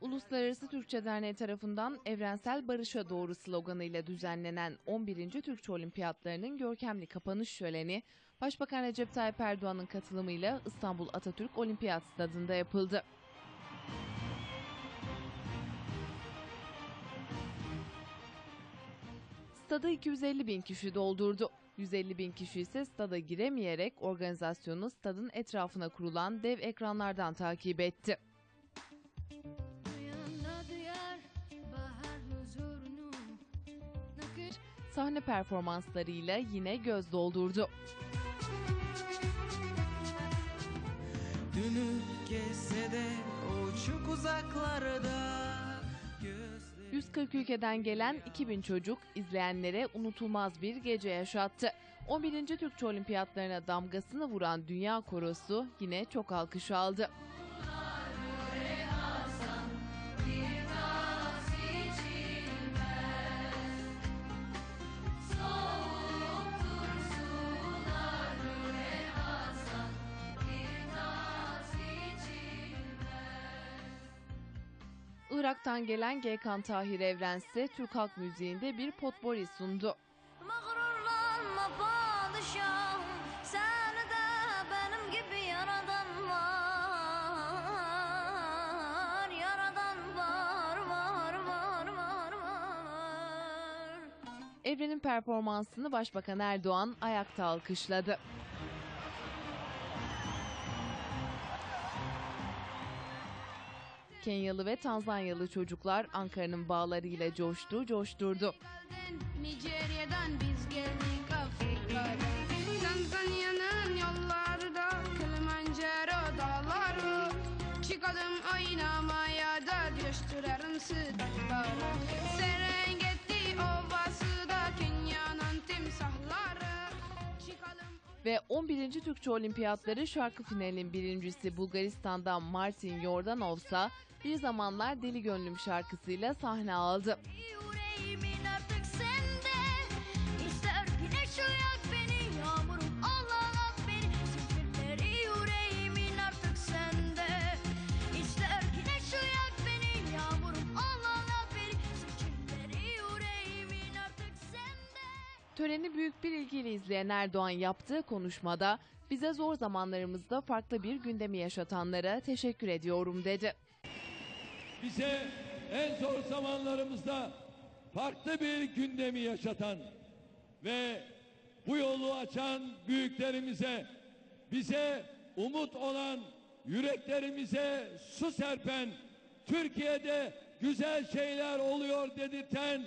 Uluslararası Türkçe Derneği tarafından Evrensel Barış'a Doğru sloganıyla düzenlenen 11. Türkçe Olimpiyatlarının görkemli kapanış şöleni, Başbakan Recep Tayyip Erdoğan'ın katılımıyla İstanbul Atatürk Olimpiyat Stadında yapıldı. Stadı 250 bin kişi doldurdu. 150 bin kişi ise stada giremeyerek organizasyonu stadın etrafına kurulan dev ekranlardan takip etti. Sahne performanslarıyla yine göz doldurdu. Dönüp geçse de o çok uzaklarda Gözleri 140 ülkeden gelen 2000 çocuk izleyenlere unutulmaz bir gece yaşattı. 11. Türkçe Olimpiyatlarına damgasını vuran Dünya Korosu yine çok alkış aldı. Irak'tan gelen Gekan Tahir Evren ise Türk halk müziğinde bir potpori sundu. Mağrurlanma padişahım Seni de benim gibi yaradan var Yaradan var var var var var Evren'in performansını Başbakan Erdoğan ayakta alkışladı. Kenyalı ve Tanzanyalı çocuklar Ankara'nın bağlarıyla coştu, coşturdu. Nijerya'dan biz geldik Afrika'dan Tanzanya'nın yolları da Kilimanjaro dağları Çıkalım oynamaya da coşturalım sıdakları Serengeti ovası da Kenya'nın timsahları Çıkalım Ve 11. Türkçe Olimpiyatları şarkı finalinin birincisi Bulgaristan'dan Martin Yordanovsa bir zamanlar Deli Gönlüm şarkısıyla sahne aldı. Töreni büyük bir ilgiyle izleyen Erdoğan yaptığı konuşmada bize zor zamanlarımızda farklı bir gündemi yaşatanlara teşekkür ediyorum dedi. Bize en zor zamanlarımızda farklı bir gündemi yaşatan ve bu yolu açan büyüklerimize, bize umut olan yüreklerimize su serpen, Türkiye'de güzel şeyler oluyor dedirten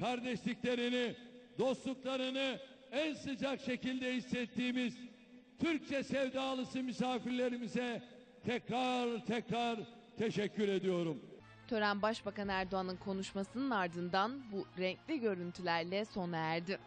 kardeşliklerini, dostluklarını en sıcak şekilde hissettiğimiz Türkçe sevdalısı misafirlerimize tekrar tekrar teşekkür ediyorum. Tören Başbakan Erdoğan'ın konuşmasının ardından bu renkli görüntülerle sona erdi.